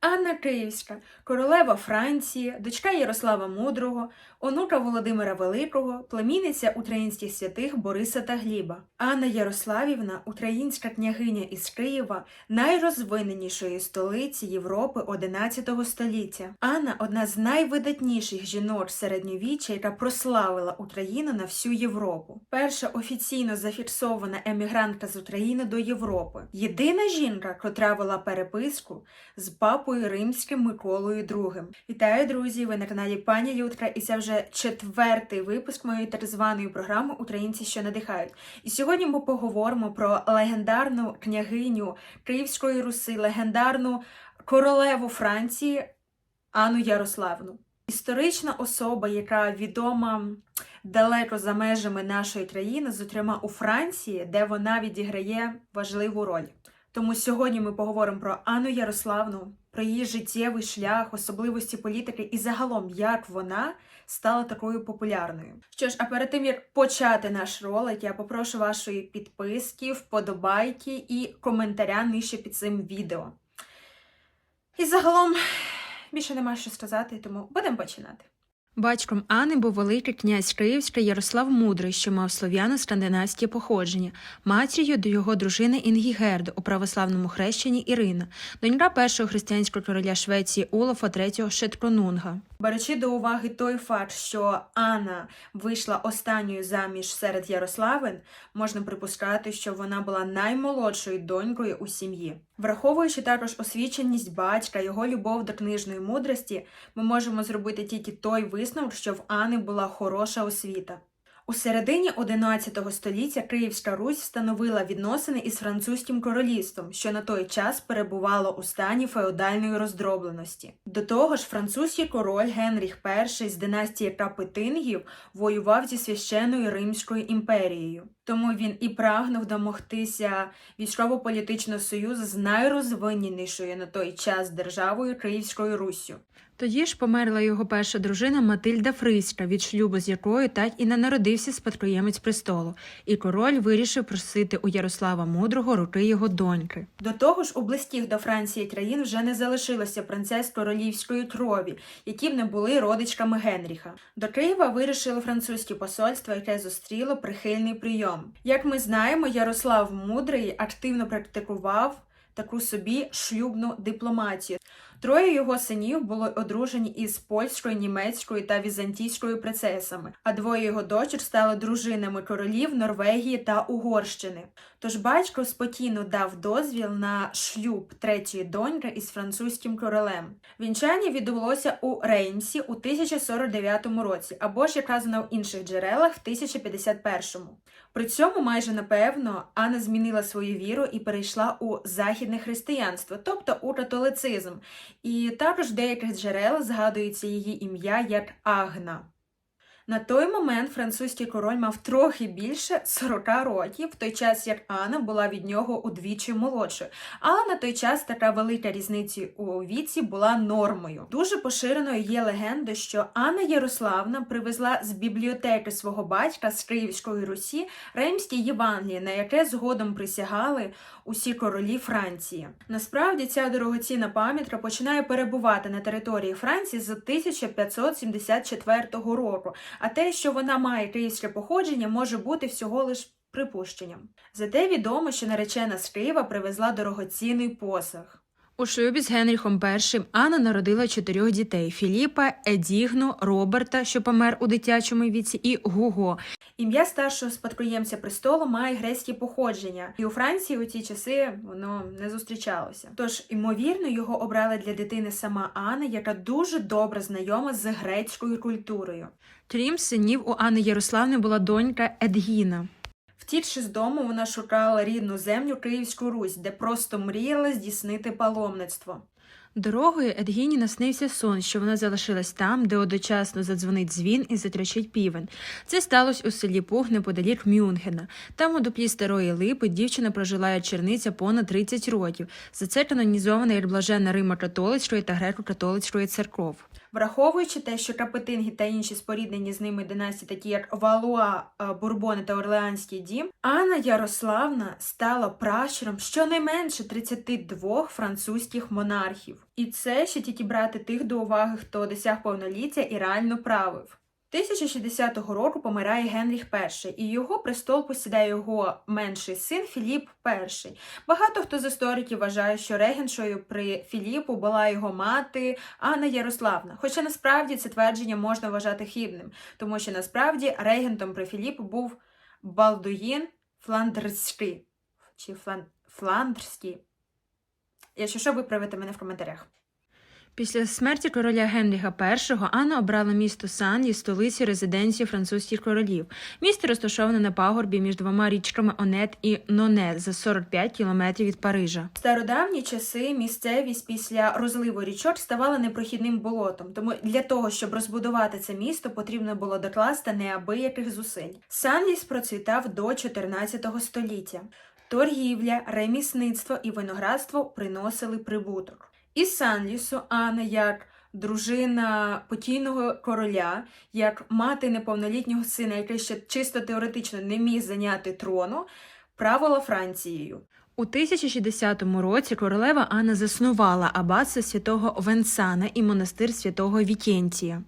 Анна Київська, королева Франції, дочка Ярослава Мудрого, онука Володимира Великого, племінниця українських святих Бориса та Гліба. Анна Ярославівна, українська княгиня із Києва, найрозвиненішої столиці Європи XI століття. Анна одна з найвидатніших жінок середньовіччя, яка прославила Україну на всю Європу. Перша офіційно зафіксована емігрантка з України до Європи. Єдина жінка, котра вела переписку з папою римським Миколою II. Вітаю, друзі! Ви на каналі Пані Людка, і це вже четвертий випуск моєї так званої програми Українці, що надихають. І сьогодні ми поговоримо про легендарну княгиню Київської Руси, легендарну королеву Франції Анну Ярославну. Історична особа, яка відома далеко за межами нашої країни, зокрема у Франції, де вона відіграє важливу роль. Тому сьогодні ми поговоримо про Анну Ярославну, про її життєвий шлях, особливості політики і загалом, як вона стала такою популярною. Що ж, а перед тим як почати наш ролик, я попрошу вашої підписки, вподобайки і коментаря нижче під цим відео. І загалом більше нема що сказати, тому будемо починати. Батьком Анни був великий князь Київський Ярослав Мудрий, що мав слов'яно-скандинавське походження, матір'ю до його дружини Інгігерди у православному хрещенні Ірина, донька першого християнського короля Швеції Олафа III Шетконунга. Беручи до уваги той факт, що Анна вийшла останньою заміж серед Ярославин, можна припускати, що вона була наймолодшою донькою у сім'ї. Враховуючи також освіченість батька, його любов до книжної мудрості, ми можемо зробити тільки той висновок, що в Ани була хороша освіта. У середині XI століття Київська Русь встановила відносини із французьким королівством, що на той час перебувало у стані феодальної роздробленості. До того ж, французький король Генріх І з династії Капетингів воював зі священною Римською імперією. Тому він і прагнув домогтися військово-політичного союзу з найрозвиненішою на той час державою Київською Руссю. Тоді ж померла його перша дружина Матильда Фриська, від шлюбу з якою так і не народився спадкоємець престолу, і король вирішив просити у Ярослава Мудрого руки його доньки. До того ж, у близьких до Франції країн вже не залишилося принцес королівської крові, які б не були родичками Генріха. До Києва вирішило французьке посольство, яке зустріло прихильний прийом. Як ми знаємо, Ярослав Мудрий активно практикував таку собі шлюбну дипломатію. Троє його синів були одружені із польською, німецькою та візантійською принцесами, а двоє його дочок стали дружинами королів Норвегії та Угорщини. Тож батько спокійно дав дозвіл на шлюб третьої доньки із французьким королем. Вінчання відбулося у Реймсі у 1049 році, або ж як казано в інших джерелах в 1051. При цьому майже напевно Анна змінила свою віру і перейшла у західне християнство, тобто у католицизм. І також в деяких джерел згадується її ім'я як Агна. На той момент французький король мав трохи більше 40 років, в той час як Анна була від нього удвічі молодшою. Але на той час така велика різниця у віці була нормою. Дуже поширеною є легенда, що Анна Ярославна привезла з бібліотеки свого батька з Київської Русі Римське Євангеліє, на яке згодом присягали усі королі Франції. Насправді ця дорогоцінна пам'ятка починає перебувати на території Франції з 1574 року. А те, що вона має київське походження, може бути всього лиш припущенням. Зате відомо, що наречена з Києва привезла дорогоцінний посаг. У шлюбі з Генріхом І Анна народила чотирьох дітей: Філіпа, Едігну, Роберта, що помер у дитячому віці, і Гуго. Ім'я старшого спадкоємця престолу має грецьке походження, і у Франції у ті часи воно не зустрічалося. Тож, ймовірно, його обрала для дитини сама Анна, яка дуже добре знайома з грецькою культурою. Крім синів, у Анни Ярославни була донька Едгіна. Втікши з дому, вона шукала рідну землю Київську Русь, де просто мріяла здійснити паломництво. Дорогою Едгіні наснився сон, що вона залишилась там, де одночасно задзвонить дзвін і затрещить півень. Це сталося у селі Пуг неподалік Мюнхена. Там у дуплі старої липи дівчина прожила як черниця понад 30 років. За це канонізована як блажена Рима католицької та греко-католицької церков. Враховуючи те, що Капетинги та інші споріднені з ними династії, такі як Валуа, е, Бурбони та Орлеанський дім, Анна Ярославна стала пращуром щонайменше 32 французьких монархів. І це ще тільки брати тих до уваги, хто досяг повноліття і реально правив. 1060 року помирає Генріх І, і його престол посідає його менший син Філіп І. Багато хто з істориків вважає, що регеншою при Філіпу була його мати Анна Ярославна. Хоча насправді це твердження можна вважати хибним, тому що насправді регентом при Філіпу був Балдуїн Фландрський чи Флан... Якщо що, виправите мене в коментарях. Після смерті короля Генріха І Анна обрала місто Сан'ї столиці резиденції французьких королів. Місто розташоване на пагорбі між двома річками Онет і Ноне за 45 кілометрів від Парижа. В стародавні часи місцевість після розливу річок ставала непрохідним болотом. Тому для того, щоб розбудувати це місто, потрібно було докласти неабияких зусиль. Санліс процвітав до 14 століття. Торгівля, ремісництво і виноградство приносили прибуток. Із Санлісу Анна як дружина покійного короля, як мати неповнолітнього сина, який ще чисто теоретично не міг зайняти трону, правила Францією. У 1060 році королева Анна заснувала аббатство святого Венсана і монастир святого Вікентія.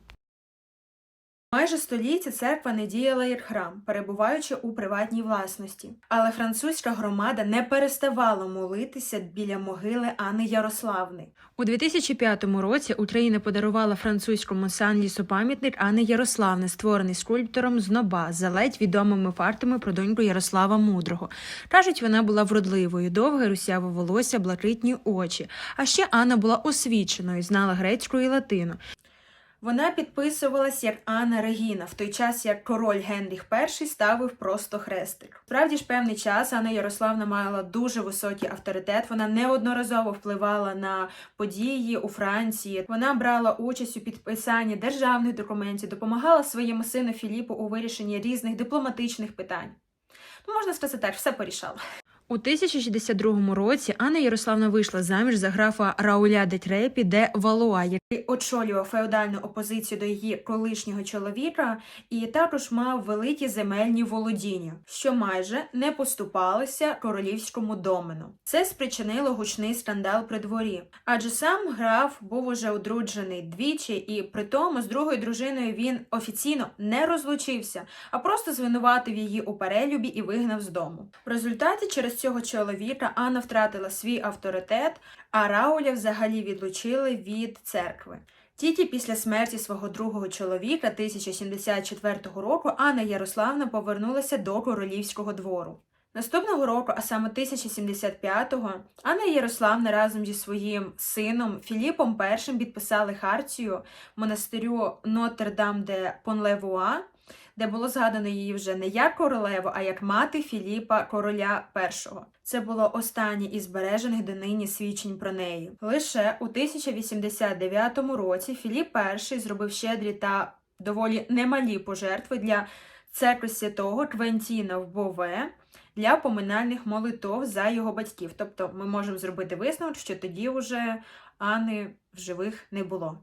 Майже століття церква не діяла як храм, перебуваючи у приватній власності. Але французька громада не переставала молитися біля могили Анни Ярославни. У 2005 році Україна подарувала французькому Санлісу пам'ятник Анни Ярославни, створений скульптором з Ноба, за ледь відомими фактами про доньку Ярослава Мудрого. Кажуть, вона була вродливою, довге русяве волосся, блакитні очі. А ще Анна була освіченою, знала грецьку і латину. Вона підписувалась як Анна Регіна, в той час як король Генріх І ставив просто хрестик. Справді ж певний час Анна Ярославна мала дуже високий авторитет. Вона неодноразово впливала на події у Франції. Вона брала участь у підписанні державних документів, допомагала своєму сину Філіпу у вирішенні різних дипломатичних питань. Ну, можна сказати так, все порішала. У 1062 році Анна Ярославна вийшла заміж за графа Рауля де Трепі де Валуа, який очолював феодальну опозицію до її колишнього чоловіка, і також мав великі земельні володіння, що майже не поступалися королівському домену. Це спричинило гучний скандал при дворі, адже сам граф був уже одруджений двічі, і при тому з другою дружиною він офіційно не розлучився, а просто звинуватив її у перелюбі і вигнав з дому. В результаті через цього чоловіка Анна втратила свій авторитет, а Рауля взагалі відлучили від церкви. Тільки після смерті свого другого чоловіка 1074 року Анна Ярославна повернулася до королівського двору. Наступного року, а саме 1075-го, Анна Ярославна разом зі своїм сином Філіпом І підписали хартію монастирю Нотр-Дам де Понлевуа, де було згадано її вже не як королеву, а як мати Філіпа короля І. Це було останнє із збережених донині свідчень про неї. Лише у 1089 році Філіп І зробив щедрі та доволі немалі пожертви для церкви святого Квентіна в Бове для поминальних молитов за його батьків. Тобто ми можемо зробити висновок, що тоді вже Анни в живих не було.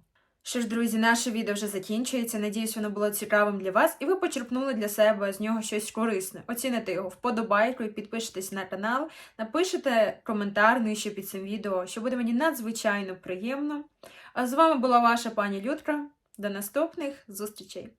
Що ж, друзі, наше відео вже закінчується. Надіюсь, воно було цікавим для вас, і ви почерпнули для себе з нього щось корисне. Оціните його вподобайкою, підпишитесь на канал, напишите коментар нижче під цим відео, що буде мені надзвичайно приємно. А з вами була ваша пані Людка. До наступних зустрічей!